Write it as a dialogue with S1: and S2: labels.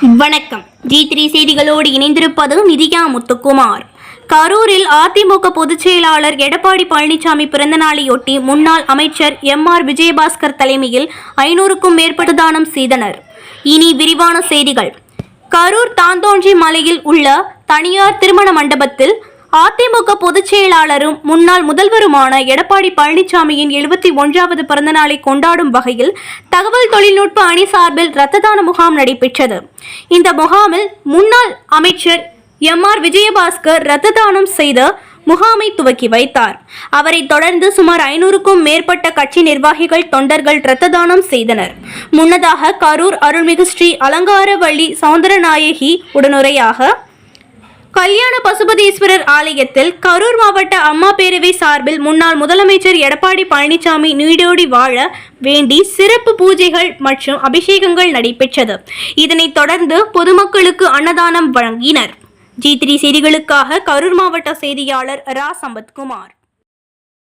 S1: வணக்கம். G three செய்திகளோடு இணைந்திருப்பது நிதியா முத்துக்குமார். கரூரில் அதிமுக பொதுச் செயலாளர் எடப்பாடி பழனிசாமி பிறந்தநாளையொட்டி முன்னாள் அமைச்சர் எம் ஆர் விஜயபாஸ்கர் தலைமையில் ஐநூறுக்கும் மேற்பட்ட தானம் செய்தனர். இனி விரிவான செய்திகள். கரூர் தாந்தோன்றி மலையில் உள்ள தனியார் திருமண மண்டபத்தில் அதிமுக பொதுச் செயலாளரும் முன்னாள் முதல்வருமான எடப்பாடி பழனிசாமியின் எழுபத்தி ஒன்றாவது பிறந்தநாளை கொண்டாடும் வகையில் தகவல் தொழில்நுட்ப அணி சார்பில் இரத்த தான முகாம் நடைபெற்றது. இந்த முகாமில் முன்னாள் அமைச்சர் எம் ஆர் விஜயபாஸ்கர் இரத்த தானம் செய்த முகாமை துவக்கி வைத்தார். அவரைத் தொடர்ந்து சுமார் ஐநூறுக்கும் மேற்பட்ட கட்சி நிர்வாகிகள் தொண்டர்கள் இரத்த தானம் செய்தனர். முன்னதாக கரூர் அருள்மிகு ஸ்ரீ அலங்காரவள்ளி சௌந்தரநாயகி உடனுரையாக கல்யாண பசுபதீஸ்வரர் ஆலயத்தில் கரூர் மாவட்ட அம்மா பேரவை சார்பில் முன்னாள் முதலமைச்சர் எடப்பாடி பழனிசாமி நீடோடி வாழ வேண்டி சிறப்பு பூஜைகள் மற்றும் அபிஷேகங்கள் நடைபெற்றது. இதனைத் தொடர்ந்து பொதுமக்களுக்கு அன்னதானம் வழங்கினர். ஜி த்ரீ செய்திகளுக்காக கரூர் மாவட்ட செய்தியாளர் ரா. சம்பத்குமார்.